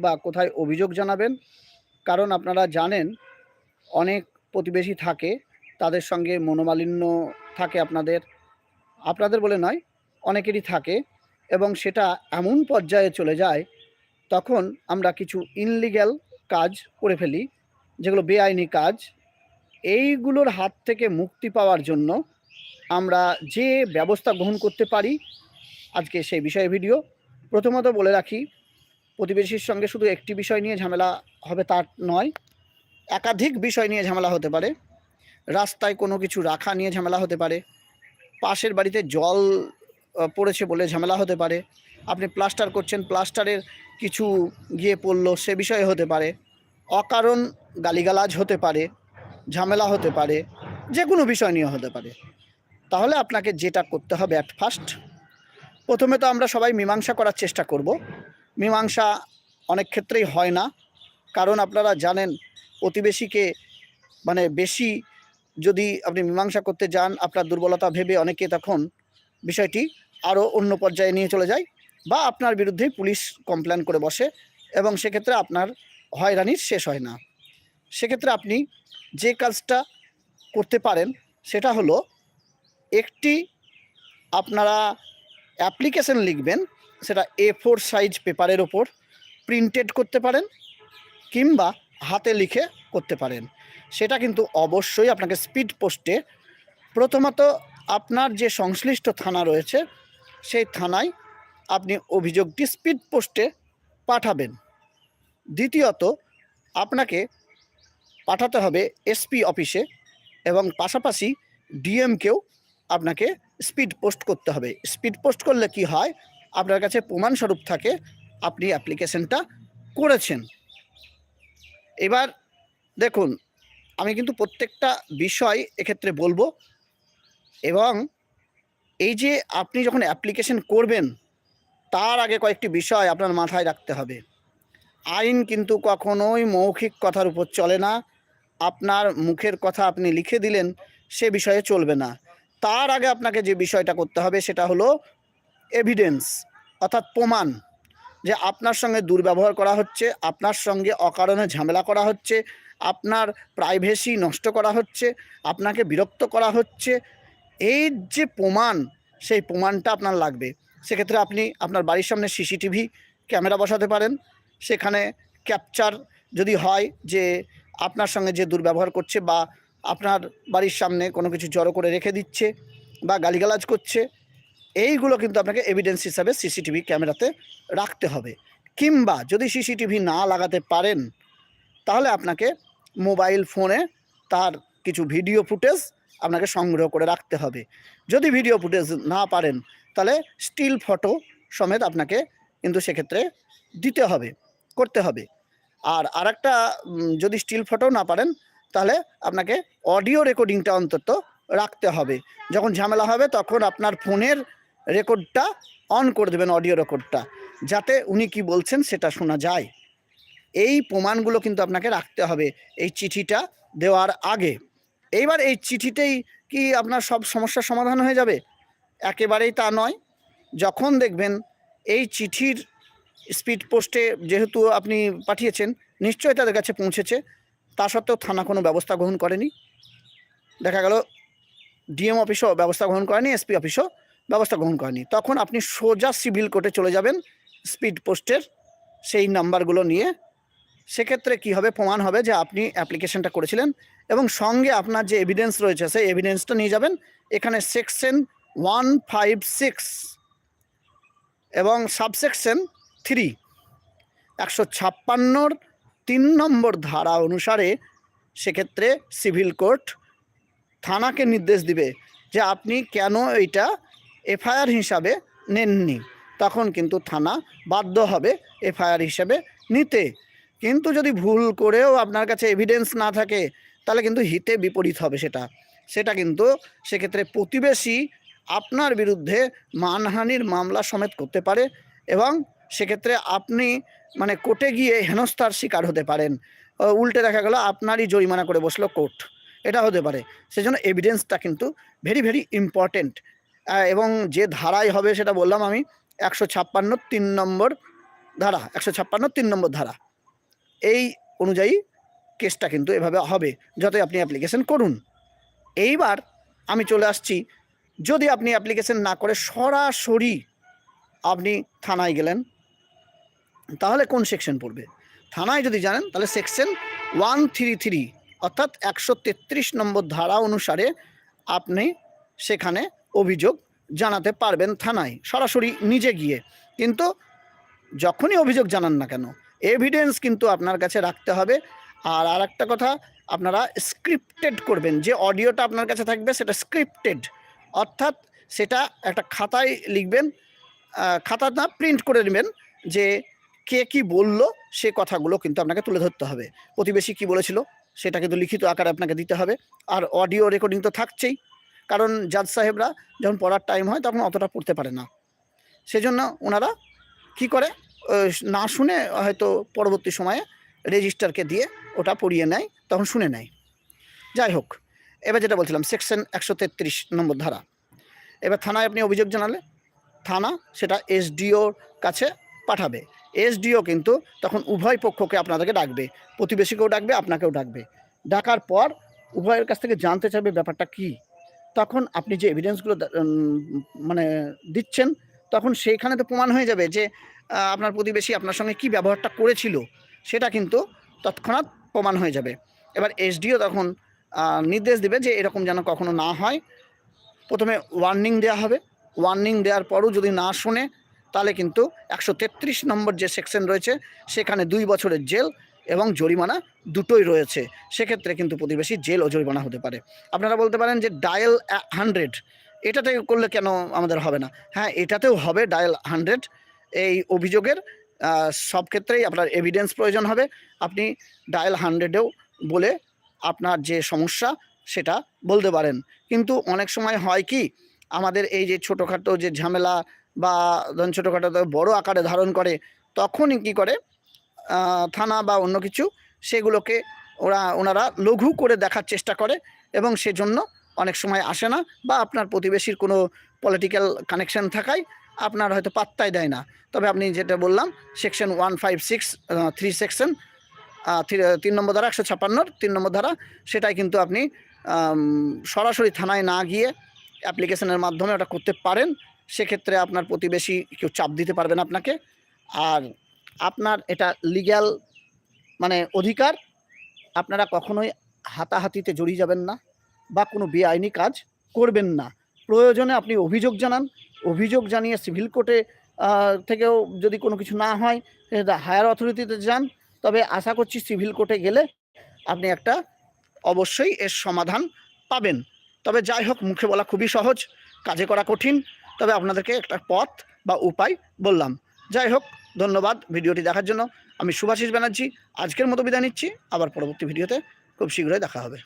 বা কোথায় অভিযোগ জানাবেন? কারণ আপনারা জানেন, অনেক প্রতিবেশী থাকে, তাদের সঙ্গে মনোমালিন্য থাকে আপনাদের। আপনাদের বলে নয়, অনেকেরই থাকে এবং সেটা এমন পর্যায়ে চলে যায়, তখন আমরা কিছু ইনলিগ্যাল কাজ করে ফেলি, যেগুলো বেআইনি কাজ। এইগুলোর হাত থেকে মুক্তি পাওয়ার জন্য আমরা যে ব্যবস্থা গ্রহণ করতে পারি, আজকে সেই বিষয়ে ভিডিও। প্রথমত বলে রাখি প্রতিবেশীর সঙ্গে শুধু একটি বিষয় নিয়ে ঝামেলা হবে তার নয়, একাধিক বিষয় নিয়ে ঝামেলা হতে পারে। রাস্তায় কোনো কিছু রাখা নিয়ে ঝামেলা হতে পারে। পাশের বাড়িতে জল পড়েছে বলে ঝামেলা হতে পারে। আপনি প্লাস্টার করছেন, প্লাস্টারের কিছু গিয়ে পড়ল, সে বিষয়ে হতে পারে। অকারণ গালিগালাজ হতে পারে, ঝামেলা হতে পারে, যে কোনো বিষয় নিয়ে হতে পারে। তাহলে আপনাকে যেটা করতে হবে অ্যাট ফার্স্ট প্রথমে তো আমরা সবাই মীমাংসা করার চেষ্টা করব। মীমাংসা অনেক ক্ষেত্রেই হয় না। কারণ আপনারা জানেন, প্রতিবেশীকে মানে বেশি যদি আপনি মীমাংসা করতে যান, আপনার দুর্বলতা ভেবে অনেকে তখন বিষয়টি আরও অন্য পর্যায়ে নিয়ে চলে যায় বা আপনার বিরুদ্ধেই পুলিশ কমপ্লেন করে বসে এবং সেক্ষেত্রে আপনার হয়রানির শেষ হয় না। সেক্ষেত্রে আপনি যে কাজটা করতে পারেন, সেটা হলো একটি আপনারা অ্যাপ্লিকেশন লিখবেন সেটা এ ফোর সাইজ পেপারের ওপর প্রিন্টেড করতে পারেন কিংবা হাতে লিখে করতে পারেন। সেটা কিন্তু অবশ্যই আপনাকে স্পিড পোস্টে প্রথমত আপনার যে সংশ্লিষ্ট থানা রয়েছে, সেই থানায় আপনি অভিযোগটি স্পিড পোস্টে পাঠাবেন। দ্বিতীয়ত, আপনাকে পাঠাতে হবে এসপি অফিসে এবং পাশাপাশি ডিএমকেও আপনাকে স্পিড পোস্ট করতে হবে। স্পিড পোস্ট করলে কি হয়? আপনার কাছে প্রমাণস্বরূপ থাকে, আপনি অ্যাপ্লিকেশনটা করেছেন। এবার দেখুন, আমি কিন্তু প্রত্যেকটা বিষয় এক্ষেত্রে বলব এবং এই যে আপনি যখন অ্যাপ্লিকেশন করবেন, তার আগে কয়েকটি বিষয় আপনার মাথায় রাখতে হবে। আইন কিন্তু কখনোই মৌখিক কথার উপর চলে না। আপনার মুখের কথা আপনি লিখে দিলেন, সে বিষয়ে চলবে না। তার আগে আপনাকে যে বিষয়টা করতে হবে, সেটা হলো এভিডেন্স অর্থাৎ প্রমাণ যে আপনার সঙ্গে দুর্ব্যবহার করা হচ্ছে, আপনার সঙ্গে অকারণে ঝামেলা করা হচ্ছে, আপনার প্রাইভেসি নষ্ট করা হচ্ছে, আপনাকে বিরক্ত করা হচ্ছে, এই যে প্রমাণ, সেই প্রমাণটা আপনার লাগবে। সেক্ষেত্রে আপনি আপনার বাড়ির সামনে সিসিটিভি ক্যামেরা বসাতে পারেন। সেখানে ক্যাপচার যদি হয় যে আপনার সঙ্গে যে দুর্ব্যবহার করছে বা আপনার বাড়ির সামনে কোনো কিছু জড়ো করে রেখে দিচ্ছে বা গালিগালাজ করছে এইগুলো কিন্তু আপনাকে এভিডেন্স হিসাবে সিসিটিভি ক্যামেরাতে রাখতে হবে। কিংবা যদি সিসিটিভি না লাগাতে পারেন, তাহলে আপনাকে মোবাইল ফোনে তার কিছু ভিডিও ফুটেজ আপনাকে সংগ্রহ করে রাখতে হবে। যদি ভিডিও ফুটেজ না পারেন, তাহলে স্টিল ফটো সমেত আপনাকে কিন্তু সেক্ষেত্রে দিতে হবে, করতে হবে। আর আরেকটা যদি স্টিল ফটো না পারেন, তাহলে আপনাকে অডিও রেকর্ডিংটা অন্তত রাখতে হবে। যখন ঝামেলা হবে, তখন আপনার ফোনের রেকর্ডটা অন করে দেবেন, অডিও রেকর্ডটা, যাতে উনি কি বলছেন সেটা শোনা যায়। এই প্রমাণগুলো কিন্তু আপনাকে রাখতে হবে এই চিঠিটা দেওয়ার আগে। এইবার এই চিঠিতেই কি আপনার সব সমস্যার সমাধান হয়ে যাবে? একেবারেই তা নয়। যখন দেখবেন এই চিঠির স্পিড পোস্টে যেহেতু আপনি পাঠিয়েছেন, নিশ্চয়ই তাদের কাছে পৌঁছেছে। তা সত্ত্বেও থানা কোনো ব্যবস্থা গ্রহণ করেনি। দেখা গেল, ডিএম অফিসও ব্যবস্থা গ্রহণ করেনি, এসপি অফিসও। ব্যবস্থা গ্রহণ করেনি। তখন আপনি সোজা সিভিল কোর্টে চলে যাবেন, স্পিড পোস্টের সেই নাম্বারগুলো নিয়ে। সেক্ষেত্রে কি হবে? প্রমাণ হবে যে আপনি অ্যাপ্লিকেশনটা করেছিলেন এবং সঙ্গে আপনার যে এভিডেন্স রয়েছে, সেই এভিডেন্সটা নিয়ে যাবেন। এখানে সেকশন ওয়ান ফাইভ সিক্স এবং সাবসেকশন থ্রি একশো ছাপ্পান্নর তিন নম্বর ধারা অনুসারে সেক্ষেত্রে সিভিল কোর্ট থানাকে নির্দেশ দিবে যে আপনি কেন এইটা এফআইআর হিসাবে নেননি। তখন কিন্তু থানা বাধ্য হবে এফআইআর হিসাবে নিতে। কিন্তু যদি ভুল করেও আপনার কাছে এভিডেন্স না থাকে, তাহলে কিন্তু হিতে বিপরীত হবে সেটা। সেটা কিন্তু সেক্ষেত্রে প্রতিবেশী আপনার বিরুদ্ধে মানহানির মামলা সমেত করতে পারে এবং সেক্ষেত্রে আপনি মানে কোর্টে গিয়ে হেনস্থার শিকার হতে পারেন। উল্টে দেখা গেল আপনারই জরিমানা করে বসল কোর্ট। এটা হতে পারে। সেজন্য এভিডেন্সটা কিন্তু ভেরি ভেরি ইম্পর্টেন্ট এবং যে ধারায় হবে সেটা বললাম আমি, একশো ছাপ্পান্ন তিন নম্বর ধারা, একশো ছাপ্পান্ন তিন নম্বর ধারা। এই অনুযায়ী কেসটা কিন্তু এভাবে হবে, যতই আপনি অ্যাপ্লিকেশন করুন। এইবার আমি চলে আসছি, যদি আপনি অ্যাপ্লিকেশন না করে সরাসরি আপনি থানায় গেলেন, তাহলে কোন সেকশন পড়বে? থানায় যদি জানেন, তাহলে সেকশন ওয়ান থ্রি থ্রি অর্থাৎ একশো তেত্রিশ নম্বর ধারা অনুসারে আপনি সেখানে অভিযোগ জানাতে পারবেন থানায়, সরাসরি নিজে গিয়ে। কিন্তু যখনই অভিযোগ জানান না কেন এভিডেন্স কিন্তু আপনার কাছে রাখতে হবে। আর আর একটা কথা, আপনারা স্ক্রিপ্টেড করবেন, যে অডিওটা আপনার কাছে থাকবে সেটা স্ক্রিপ্টেড অর্থাৎ সেটা একটা খাতায় লিখবেন খাতা না প্রিন্ট করে নেবেন, যে কে কি বলল, সে কথাগুলো কিন্তু আপনাকে তুলে ধরতে হবে। প্রতিবেশী কি বলেছিল, সেটা কিন্তু লিখিত আকারে আপনাকে দিতে হবে। আর অডিও রেকর্ডিং তো থাকছেই। কারণ জাজ সাহেবরা যখন পড়ার টাইম হয় তখন অতটা পড়তে পারে না। সেজন্য ওনারা কি করে না শুনে হয়তো পরবর্তী সময়ে রেজিস্টারকে দিয়ে ওটা পড়িয়ে নেয়, তখন শুনে নেয়। যাই হোক, এবার যেটা বলছিলাম সেকশন একশো তেত্রিশ নম্বর ধারা। এবার থানায় আপনি অভিযোগ জানালে, থানা সেটা এসডিওর কাছে পাঠাবে। এসডিও কিন্তু তখন উভয় পক্ষকে আপনাদেরকে ডাকবে, প্রতিবেশীকেও ডাকবে, আপনাকেও ডাকবে। ডাকার পর উভয়ের কাছ থেকে জানতে চাইবে ব্যাপারটা কি? তখন আপনি যে এভিডেন্সগুলো মানে দিচ্ছেন, তখন সেইখানে তো প্রমাণ হয়ে যাবে যে আপনার প্রতিবেশী আপনার সঙ্গে কি ব্যবহারটা করেছিল, সেটা কিন্তু তৎক্ষণাৎ প্রমাণ হয়ে যাবে। এবার এসডিও তখন নির্দেশ দেবে যে এরকম যেন কখনো না হয়। প্রথমে ওয়ার্নিং দেওয়া হবে। ওয়ার্নিং দেওয়ার পরও যদি না শোনে, তাহলে কিন্তু একশো তেত্রিশ নম্বর যে সেকশন রয়েছে, সেখানে দুই বছরের জেল এবং জরিমানা দুটোই রয়েছে। সেক্ষেত্রে কিন্তু প্রতিবেশী জেল ও জরিমানা হতে পারে। আপনারা বলতে পারেন যে ডায়াল হান্ড্রেড, এটাতে করলে কেন আমাদের হবে না? হ্যাঁ এটাতেও হবে ডায়াল হান্ড্রেড। এই অভিযোগের সব ক্ষেত্রেই আপনার এভিডেন্স প্রয়োজন হবে। আপনি ডায়াল হান্ড্রেডেও বলে আপনার যে সমস্যা, সেটা বলতে পারেন। কিন্তু অনেক সময় হয় কি, আমাদের এই যে ছোটোখাটো যে ঝামেলা বা ছোটোখাটো বড় আকারে ধারণ করে, তখনই কি করে থানা বা অন্য কিছু, সেগুলোকে ওরা, ওনারা লঘু করে দেখার চেষ্টা করে এবং সেজন্য অনেক সময় আসে না বা আপনার প্রতিবেশীর কোনো পলিটিক্যাল কানেকশন থাকায় আপনার হয়তো পাত্তাই দেয় না। তবে আপনি যেটা বললাম section one five six three section তিন নম্বর ধারা একশো ছাপ্পান্নর তিন নম্বর ধারা, সেটাই কিন্তু আপনি সরাসরি থানায় না গিয়ে অ্যাপ্লিকেশনের মাধ্যমে ওটা করতে পারেন। সেক্ষেত্রে আপনার প্রতিবেশী কেউ চাপ দিতে পারবেন আপনাকে। আর আপনার এটা লিগ্যাল মানে অধিকার। আপনারা কখনোই হাতাহাতিতে জড়িয়ে যাবেন না বা কোনো বেআইনি কাজ করবেন না। প্রয়োজনে আপনি অভিযোগ জানান। অভিযোগ জানিয়ে সিভিল কোর্টে থেকেও যদি কোনো কিছু না হয় হায়ার অথরিটিতে যান। তবে আশা করছি সিভিল কোর্টে গেলে আপনি একটা অবশ্যই এর সমাধান পাবেন। তবে যাই হোক, মুখে বলা খুবই সহজ। কাজে করা কঠিন। তবে আপনাদেরকে একটা পথ বা উপায় বললাম। যাই হোক ধন্যবাদ ভিডিওটি দেখার জন্য। আমি সুভাষিস ব্যানার্জি, আজকের মতো বিদায় নিচ্ছি। আবার পরবর্তী ভিডিওতে খুব শীঘ্রই দেখা হবে।